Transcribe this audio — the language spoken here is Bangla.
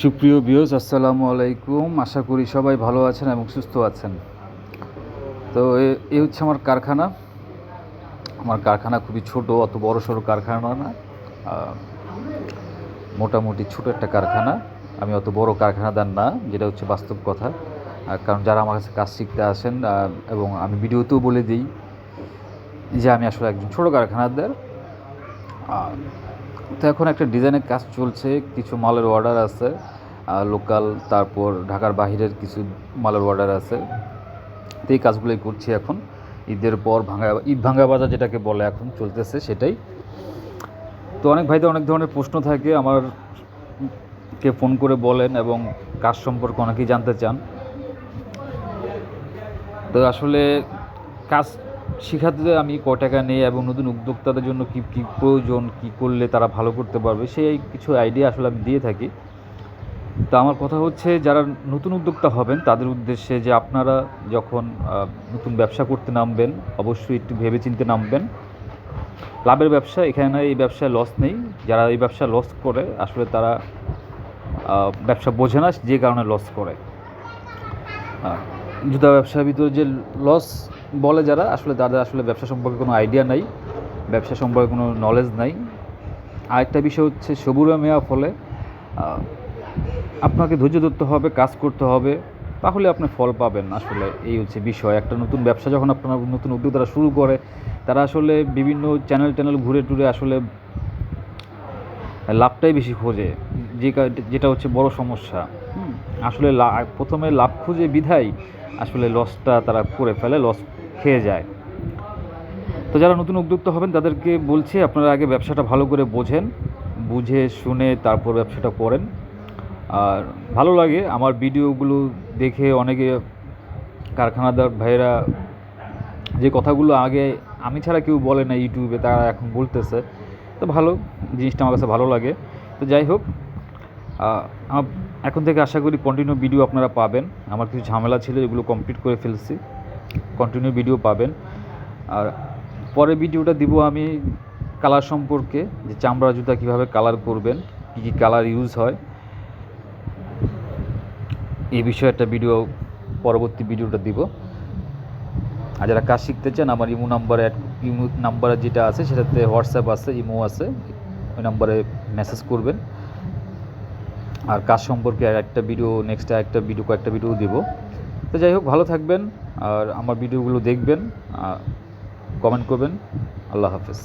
সুপ্রিয় বিয়স আসসালামু আলাইকুম। আশা করি সবাই ভালো আছেন এবং সুস্থ আছেন। তো এই হচ্ছে আমার কারখানা। আমার কারখানা খুবই ছোট অত বড় সড়ো কারখানা না। মোটামুটি ছোট একটা কারখানা। আমি অত বড় কারখানাদার না যেটা হচ্ছে বাস্তব কথা। কারণ যারা আমার কাছে কাজ শিখতে আসেন এবং আমি ভিডিওতেও বলে দিই যে আমি আসলে একজন ছোট কারখানাদার। আহ, তো এখন একটা ডিজাইনের কাজ চলছে, কিছু মালের অর্ডার আছে লোকাল তারপর ঢাকার বাইরের কিছু মালের অর্ডার আছে। তো এই কাজগুলোই করছি এখন। ঈদের পর ভাঙা ঈদ ভাঙা বাজার যেটাকে বলে এখন চলতেছে সেটাই। তো অনেক ভাইদের অনেক ধরনের প্রশ্ন থাকে, আমার কে ফোন করে বলেন এবং কাজ সম্পর্কে অনেকেই জানতে চান। তো আসলে কাজ শেখাতে আমি ক টাকা নেই এবং নতুন উদ্যোক্তাদের জন্য কী কী প্রয়োজন, কী করলে তারা ভালো করতে পারবে, সেই কিছু আইডিয়া আসলে আমি দিয়ে থাকি। তো আমার কথা হচ্ছে, যারা নতুন উদ্যোক্তা হবেন, তাদের উদ্দেশ্যে যে আপনারা যখন নতুন ব্যবসা করতে নামবেন, অবশ্যই একটু ভেবেচিন্তে নামবেন। লাভের ব্যবসা, এখানে এই ব্যবসায় লস নেই। যারা এই ব্যবসা লস করে, আসলে তারা ব্যবসা বোঝে না, যে কারণে লস করে। জুতা ব্যবসার ভিতরে যে লস বলে যারা, আসলে তাদের আসলে ব্যবসা সম্পর্কে কোনো আইডিয়া নাই, ব্যবসা সম্পর্কে কোনো নলেজ নাই। আরেকটা বিষয় হচ্ছে সবুরা মেয়া ফলে আপনাকে ধৈর্য ধরতে হবে, কাজ করতে হবে, তাহলে আপনি ফল পাবেন আসলে, এই হচ্ছে বিষয়। একটা নতুন ব্যবসা যখন আপনার নতুন উদ্যোগ উদ্যোক্তারা শুরু করে, তারা আসলে বিভিন্ন চ্যানেল ট্যানেল ঘুরে টুরে আসলে লাভটাই বেশি খোঁজে, যে যেটা হচ্ছে বড় সমস্যা। আসলে প্রথমে লাভ খুঁজে বিধায় আসলে লসটা তারা করে ফেলে লস খেয়ে যায়। তো যারা নতুন উদ্যোক্তা হবেন তাদেরকে বলছি আপনারা আগে ব্যবসাটা ভালো করে বোঝেন বুঝে শুনে তারপর ব্যবসাটা করেন। আর ভালো লাগে আমার ভিডিওগুলো দেখে অনেকে কারখানাদার ভাইয়েরা যে কথাগুলো আগে আমি ছাড়া কেউ বলে না ইউটিউবে তারা এখন বলতেছে। তো ভালো জিনিসটা আমার কাছে ভালো লাগে। তো যাই হোক আহ, আম- এখন থেকে আশা করি কন্টিনিউ ভিডিও আপনারা পাবেন। আমার কিছু ঝামেলা ছিল, এগুলো কমপ্লিট করে ফেলছি। কন্টিনিউ ভিডিও পাবেন। আর পরের ভিডিওটা দিব আমি কালার সম্পর্কে, যে চামড়া জুতা কীভাবে কালার করবেন, কী কী কালার ইউজ হয়। এই বিষয়ে একটা ভিডিও পরবর্তী ভিডিওটা দিব। আর যারা কাজ শিখতে চান, আমার ইমো নাম্বার ইমো নাম্বার যেটা আছে, সেটাতে হোয়াটসঅ্যাপ আছে, ইমো আছে, ওই নাম্বারে মেসেজ করবেন। আর কাজ সম্পর্কে আর একটা ভিডিও নেক্সট একটা ভিডিও কয়েকটা ভিডিও দেব। তো যাই হোক, ভালো থাকবেন আর আমার ভিডিওগুলো দেখবেন কমেন্ট করবেন। আল্লাহ হাফেজ।